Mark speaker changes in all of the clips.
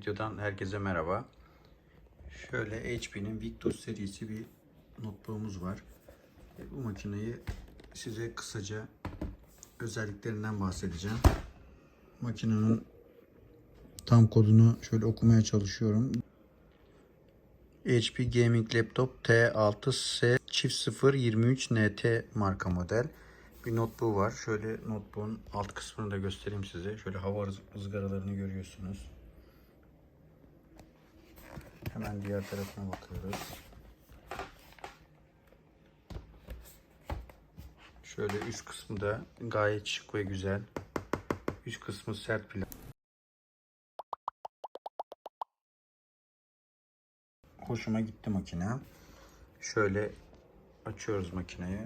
Speaker 1: videodan herkese merhaba. Şöyle HP'nin Victus serisi bir notebook'umuz var. E, Bu makineyi size kısaca özelliklerinden bahsedeceğim. Makinenin tam kodunu şöyle okumaya çalışıyorum. HP Gaming Laptop T6S çift 0 23 NT marka model. Bir notebook var. Şöyle notebook'un alt kısmını da göstereyim size. Şöyle hava ız- ızgaralarını görüyorsunuz. Hemen diğer tarafına bakıyoruz. Şöyle üst kısmı da gayet şık ve güzel. Üst kısmı sert plastik. Hoşuma gitti makine. Şöyle açıyoruz makineyi.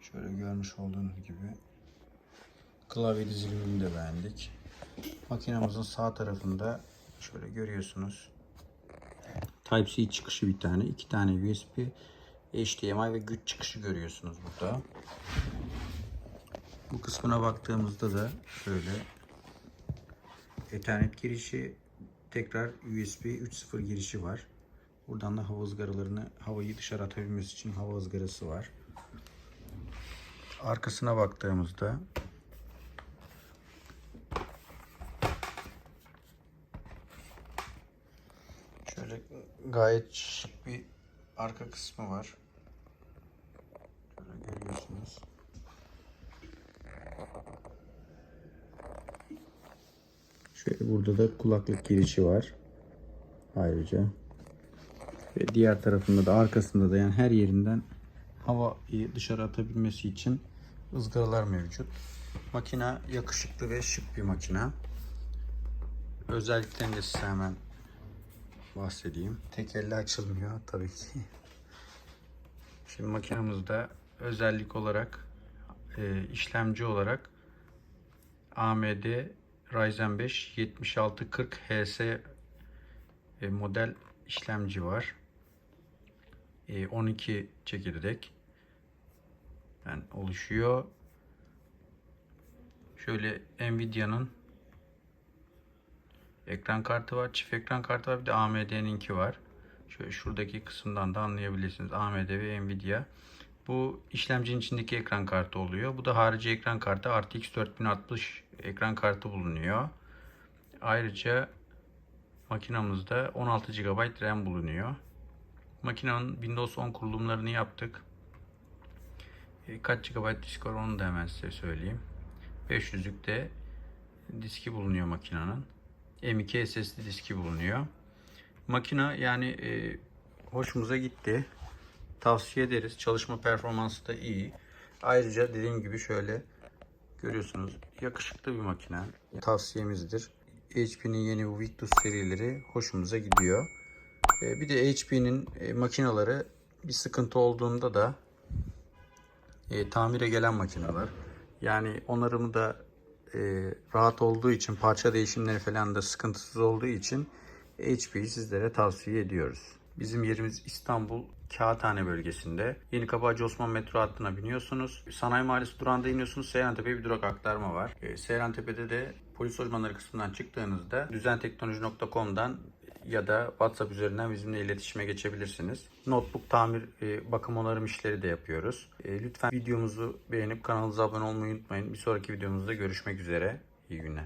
Speaker 1: Şöyle görmüş olduğunuz gibi. Klavye dizilimini de beğendik. Makinamızın sağ tarafında şöyle görüyorsunuz. Type-C çıkışı bir tane, iki tane USB, HDMI ve güç çıkışı görüyorsunuz burada. Bu kısmına baktığımızda da şöyle Ethernet girişi, tekrar USB 3.0 girişi var. Buradan da hava ızgaralarını havayı dışarı atabilmesi için hava ızgarası var. Arkasına baktığımızda şöyle gayet şık bir arka kısmı var. Şöyle görüyorsunuz. Şöyle burada da kulaklık girişi var. Ayrıca ve diğer tarafında da arkasında da yani her yerinden havayı dışarı atabilmesi için ızgaralar mevcut. Makina yakışıklı ve şık bir makina. Özelliklerini de size hemen bahsedeyim. Tek elle açılmıyor tabii ki. Şimdi makinamızda özellik olarak e, işlemci olarak AMD Ryzen 5 7640 HS e, model işlemci var. E, 12 çekirdek yani oluşuyor. Şöyle Nvidia'nın ekran kartı var, çift ekran kartı var, bir de AMD'ninki var. Şöyle şuradaki kısımdan da anlayabilirsiniz. AMD ve Nvidia. Bu işlemcinin içindeki ekran kartı oluyor. Bu da harici ekran kartı RTX 4060 ekran kartı bulunuyor. Ayrıca makinamızda 16 GB RAM bulunuyor. Makinenin Windows 10 kurulumlarını yaptık. E, Kaç GB disk var onu da hemen size söyleyeyim. 500'lük de diski bulunuyor makinenin. M2 SSD diski bulunuyor. Makina yani e, hoşumuza gitti. Tavsiye ederiz. Çalışma performansı da iyi. Ayrıca dediğim gibi şöyle görüyorsunuz yakışıklı bir makine. Tavsiyemizdir. HP'nin yeni bu Victus serileri hoşumuza gidiyor. E, bir de HP'nin e, makineleri bir sıkıntı olduğunda da e, tamire gelen makineler. Yani onarımı da e, rahat olduğu için parça değişimleri falan da sıkıntısız olduğu için HP'yi sizlere tavsiye ediyoruz. Bizim yerimiz İstanbul Kağıthane bölgesinde. Yeni Kapıcı Osman metro hattına biniyorsunuz. Sanayi Mahallesi durağında iniyorsunuz. Seyrantepe'ye bir durak aktarma var. E, Seyrantepe'de de polis lojmanları kısmından çıktığınızda düzenteknoloji.com'dan ya da WhatsApp üzerinden bizimle iletişime geçebilirsiniz. Notebook tamir, e, bakım onarım işleri de yapıyoruz. E, lütfen videomuzu beğenip kanalımıza abone olmayı unutmayın. Bir sonraki videomuzda görüşmek üzere. İyi günler.